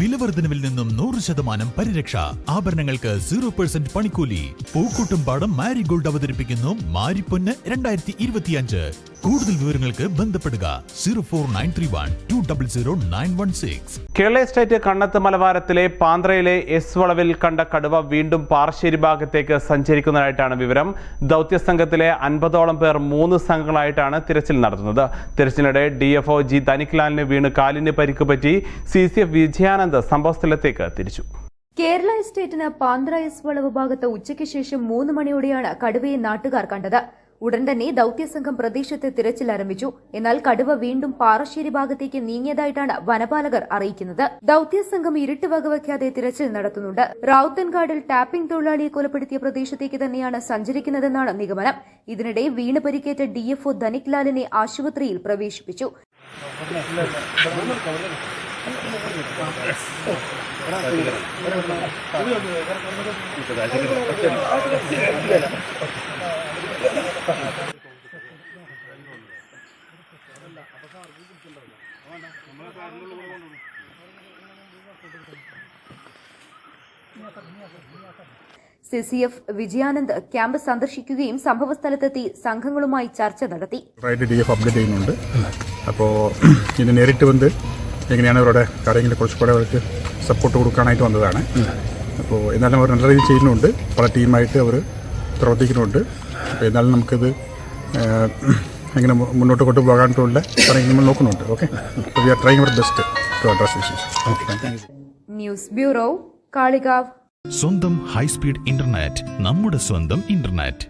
വിലവർദ്ധനവിൽ നിന്നും നൂറ് ശതമാനം പരിരക്ഷ. ആഭരണങ്ങൾക്ക് സീറോ പെർസെന്റ് പണിക്കൂലി. പൂക്കൂട്ടും പാടം മാരിഗോൾഡ് അവതരിപ്പിക്കുന്നു മാരിപ്പൊന്ന് രണ്ടായിരത്തി ഇരുപത്തിയഞ്ച്. കൂടുതൽ വിവരങ്ങൾക്ക് ബന്ധപ്പെടുക zero four nine three one two double zero nine one six. Kerala estate Kannath മലവാരത്തിലെ പാന്ത്രയിലെ എസ് വളവിൽ കണ്ട കടുവ വീണ്ടും പാറശ്ശേരി ഭാഗത്തേക്ക് സഞ്ചരിക്കുന്നതായിട്ടാണ് വിവരം. ദൗത്യ സംഘത്തിലെ അൻപതോളം പേർ മൂന്ന് സംഘങ്ങളായിട്ടാണ് തിരച്ചിൽ നടത്തുന്നത്. തിരച്ചിലിനിടെ ഡി എഫ് ഒ ജി ധനിക്ലാലിന് വീണ് കാലിന് പരിക്ക് പറ്റി സി സി എഫ് വിജയാനന്ദ് സംഭവസ്ഥലത്തേക്ക് തിരിച്ചു. കേരള എസ്റ്റേറ്റിന് പാന്ത്ര എസ് വളവ് ഭാഗത്ത് ഉച്ചയ്ക്ക് ശേഷം മൂന്ന് മണിയോടെയാണ് കടുവയെ നാട്ടുകാർ കണ്ടത്. ഉടൻ തന്നെ ദൌത്യസംഘം പ്രദേശത്ത് തിരച്ചിൽ ആരംഭിച്ചു. എന്നാൽ കടുവ വീണ്ടും പാറശ്ശേരി ഭാഗത്തേക്ക് നീങ്ങിയതായിട്ടാണ് വനപാലകർ അറിയിക്കുന്നത്. ദൌത്യസംഘം ഇരുട്ട് വകവയ്ക്കാതെ തിരച്ചിൽ നടത്തുന്നുണ്ട്. റാവുത്തൻകാടിൽ ടാപ്പിംഗ് തൊഴിലാളിയെ കൊലപ്പെടുത്തിയ പ്രദേശത്തേക്ക് തന്നെയാണ് സഞ്ചരിക്കുന്നതെന്നാണ് നിഗമനം. ഇതിനിടെ വീണ് പരിക്കേറ്റ ഡിഎഫ്ഒ ധനിക്ലാലിനെ ആശുപത്രിയിൽ പ്രവേശിപ്പിച്ചു. സിസിഎഫ് വിജയാനന്ദ് ക്യാമ്പ് സന്ദർശിക്കുകയും സംഭവസ്ഥലത്തെത്തി സംഘങ്ങളുമായി ചർച്ച നടത്തി. എഫ് അപ്ഡേറ്റ് ചെയ്യുന്നുണ്ട്. അപ്പോൾ ഇത് നേരിട്ട് വന്ന് എങ്ങനെയാണ് അവരുടെ കാര്യങ്ങളെ കുറച്ചുകൂടെ അവർക്ക് സപ്പോർട്ട് കൊടുക്കാനായിട്ട് വന്നതാണ്. അപ്പോൾ എന്നാലും അവർ നല്ല രീതിയിൽ ചെയ്യുന്നുണ്ട്. പല ടീമായിട്ട് അവർ പ്രവർത്തിക്കുന്നുണ്ട്. അപ്പോൾ എന്നാലും നമുക്കിത് എങ്ങനെ മുന്നോട്ട് കൊണ്ടുപോകാനായിട്ടുള്ള പറയുന്നത് നമ്മൾ നോക്കുന്നുണ്ട്. Okay we are try your best to address issues okay news bureau Kalikavu. സ്വന്തം ഹൈസ്പീഡ് ഇന്റർനെറ്റ് നമ്മുടെ സ്വന്തം ഇന്റർനെറ്റ്.